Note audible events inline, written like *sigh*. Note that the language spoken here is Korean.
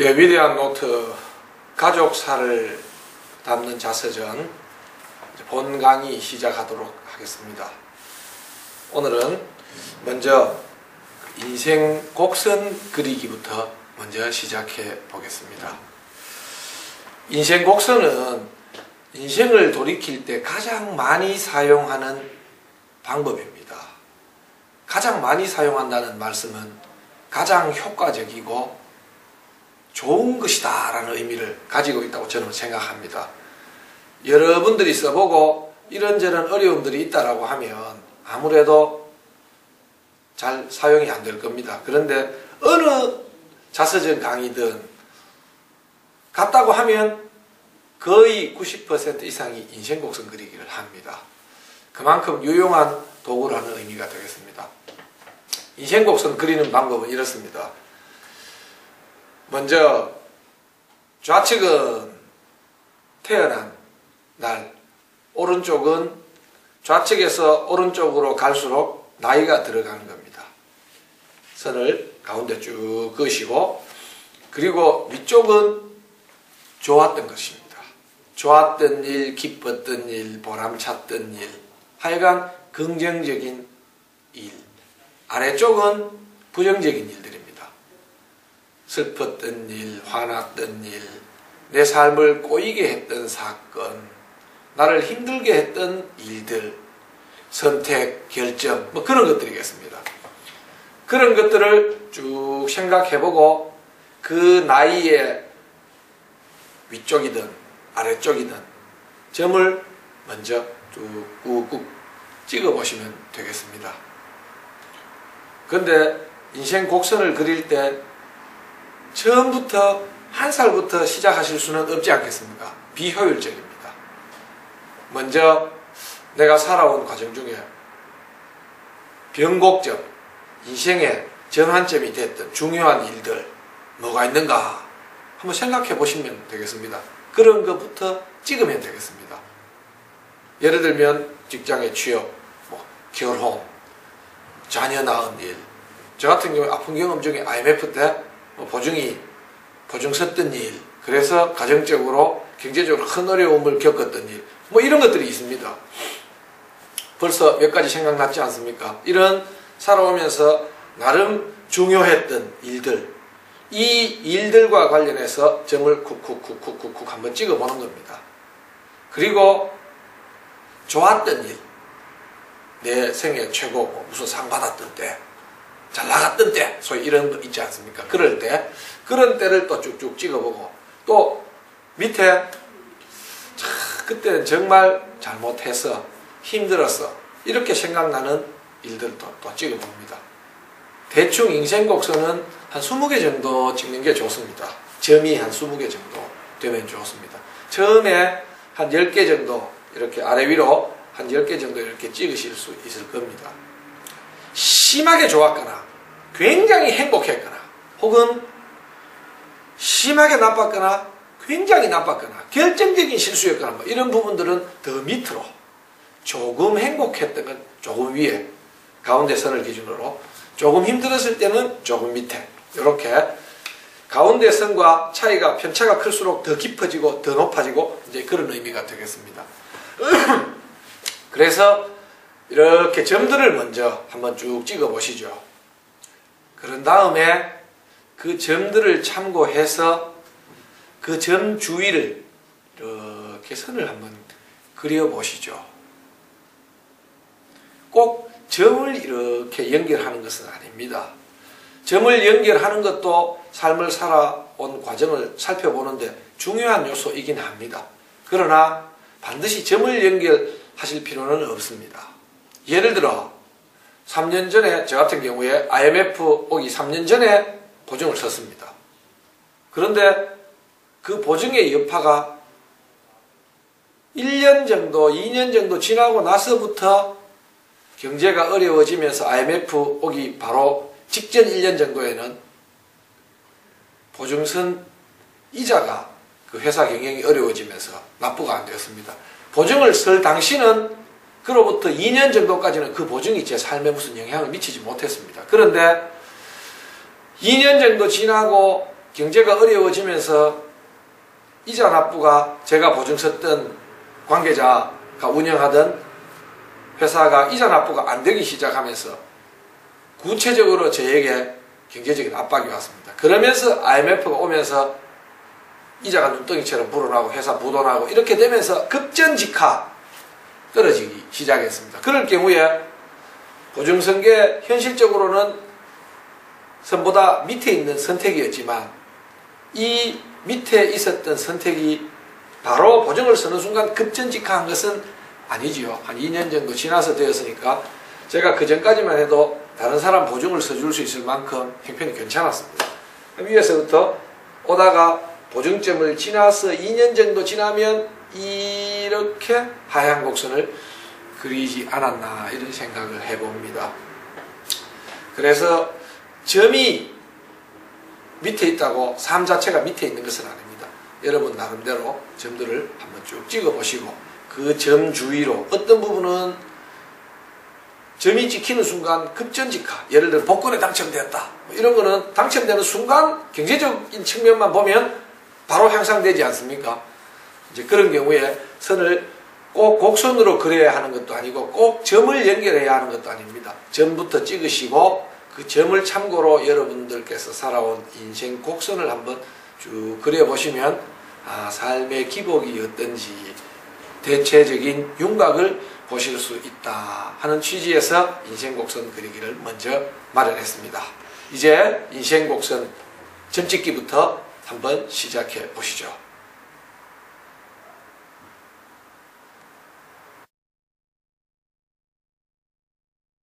예, 위대한 노트 가족사를 담는 자서전 본 강의 시작하도록 하겠습니다. 오늘은 먼저 인생 곡선 그리기부터 먼저 시작해 보겠습니다. 인생 곡선은 인생을 돌이킬 때 가장 많이 사용하는 방법입니다. 가장 많이 사용한다는 말씀은 가장 효과적이고 좋은 것이다 라는 의미를 가지고 있다고 저는 생각합니다. 여러분들이 써보고 이런저런 어려움들이 있다라고 하면 아무래도 잘 사용이 안 될 겁니다. 그런데 어느 자서전 강의든 같다고 하면 거의 90% 이상이 인생곡선 그리기를 합니다. 그만큼 유용한 도구라는 의미가 되겠습니다. 인생곡선 그리는 방법은 이렇습니다. 먼저 좌측은 태어난 날, 오른쪽은 좌측에서 오른쪽으로 갈수록 나이가 들어가는 겁니다. 선을 가운데 쭉 그으시고 그리고 위쪽은 좋았던 것입니다. 좋았던 일, 기뻤던 일, 보람찼던 일, 하여간 긍정적인 일. 아래쪽은 부정적인 일들입니다. 슬펐던 일, 화났던 일, 내 삶을 꼬이게 했던 사건, 나를 힘들게 했던 일들, 선택, 결정, 뭐 그런 것들이겠습니다. 그런 것들을 쭉 생각해보고 그 나이에 위쪽이든 아래쪽이든 점을 먼저 쭉 꾹꾹 찍어보시면 되겠습니다. 근데 인생 곡선을 그릴 때 처음부터 한 살부터 시작하실 수는 없지 않겠습니까? 비효율적입니다. 먼저 내가 살아온 과정 중에 변곡점, 인생의 전환점이 됐던 중요한 일들 뭐가 있는가 한번 생각해 보시면 되겠습니다. 그런 것부터 찍으면 되겠습니다. 예를 들면 직장의 취업, 뭐 결혼, 자녀 낳은 일. 저 같은 경우에 아픈 경험 중에 IMF 때뭐 보증이 보증 섰던 일, 그래서 가정적으로 경제적으로 큰 어려움을 겪었던 일, 뭐 이런 것들이 있습니다. 벌써 몇 가지 생각났지 않습니까? 이런 살아오면서 나름 중요했던 일들, 이 일들과 관련해서 점을 쿡쿡쿡쿡쿡쿡 한번 찍어보는 겁니다. 그리고 좋았던 일, 내 생애 최고 뭐 무슨 상 받았던 때, 잘 나갔던 때, 소위 이런 거 있지 않습니까? 그럴 때, 그런 때를 또 쭉쭉 찍어보고, 또 밑에, 참, 그때는 정말 잘못해서 힘들었어. 이렇게 생각나는 일들도 또 찍어봅니다. 대충 인생 곡선은 한 20개 정도 찍는 게 좋습니다. 점이 한 20개 정도 되면 좋습니다. 처음에 한 10개 정도 이렇게 아래 위로 한 10개 정도 이렇게 찍으실 수 있을 겁니다. 심하게 좋았거나 굉장히 행복했거나 혹은 심하게 나빴거나 굉장히 나빴거나 결정적인 실수였거나 뭐 이런 부분들은 더 밑으로 조금 행복했던 건 조금 위에 가운데 선을 기준으로 조금 힘들었을 때는 조금 밑에 이렇게 가운데 선과 차이가 편차가 클수록 더 깊어지고 더 높아지고 이제 그런 의미가 되겠습니다. *clears throat* 그래서 이렇게 점들을 먼저 한번 쭉 찍어 보시죠. 그런 다음에 그 점들을 참고해서 그 점 주위를 이렇게 선을 한번 그려 보시죠. 꼭 점을 이렇게 연결하는 것은 아닙니다. 점을 연결하는 것도 삶을 살아온 과정을 살펴보는데 중요한 요소이긴 합니다. 그러나 반드시 점을 연결하실 필요는 없습니다. 예를 들어 3년 전에 저 같은 경우에 IMF 오기 3년 전에 보증을 썼습니다. 그런데 그 보증의 여파가 1년 정도, 2년 정도 지나고 나서부터 경제가 어려워지면서 IMF 오기 바로 직전 1년 정도에는 보증선 이자가 그 회사 경영이 어려워지면서 납부가 안 되었습니다. 보증을 쓸 당시는 그로부터 2년 정도까지는 그 보증이 제 삶에 무슨 영향을 미치지 못했습니다. 그런데 2년 정도 지나고 경제가 어려워지면서 이자 납부가 제가 보증 섰던 관계자가 운영하던 회사가 이자 납부가 안 되기 시작하면서 구체적으로 저에게 경제적인 압박이 왔습니다. 그러면서 IMF가 오면서 이자가 눈덩이처럼 불어나고 회사 부도나고 이렇게 되면서 급전직하 떨어지기 시작했습니다. 그럴 경우에 보증성계 현실적으로는 선보다 밑에 있는 선택이었지만 이 밑에 있었던 선택이 바로 보증을 서는 순간 급전직하한 것은 아니지요. 한 2년 정도 지나서 되었으니까 제가 그 전까지만 해도 다른 사람 보증을 서줄 수 있을 만큼 형편이 괜찮았습니다. 위에서부터 오다가 보증점을 지나서 2년 정도 지나면 이 렇게 하향 곡선을 그리지 않았나 이런 생각을 해봅니다. 그래서 점이 밑에 있다고 삶 자체가 밑에 있는 것은 아닙니다. 여러분 나름대로 점들을 한번 쭉 찍어 보시고 그 점 주위로 어떤 부분은 점이 찍히는 순간 급전직하 예를 들어 복권에 당첨되었다 뭐 이런 거는 당첨되는 순간 경제적인 측면만 보면 바로 향상되지 않습니까? 이제 그런 경우에 선을 꼭 곡선으로 그려야 하는 것도 아니고 꼭 점을 연결해야 하는 것도 아닙니다. 점부터 찍으시고 그 점을 참고로 여러분들께서 살아온 인생 곡선을 한번 쭉 그려보시면 아, 삶의 기복이 어떤지 대체적인 윤곽을 보실 수 있다 하는 취지에서 인생 곡선 그리기를 먼저 마련했습니다. 이제 인생 곡선 점 찍기부터 한번 시작해 보시죠.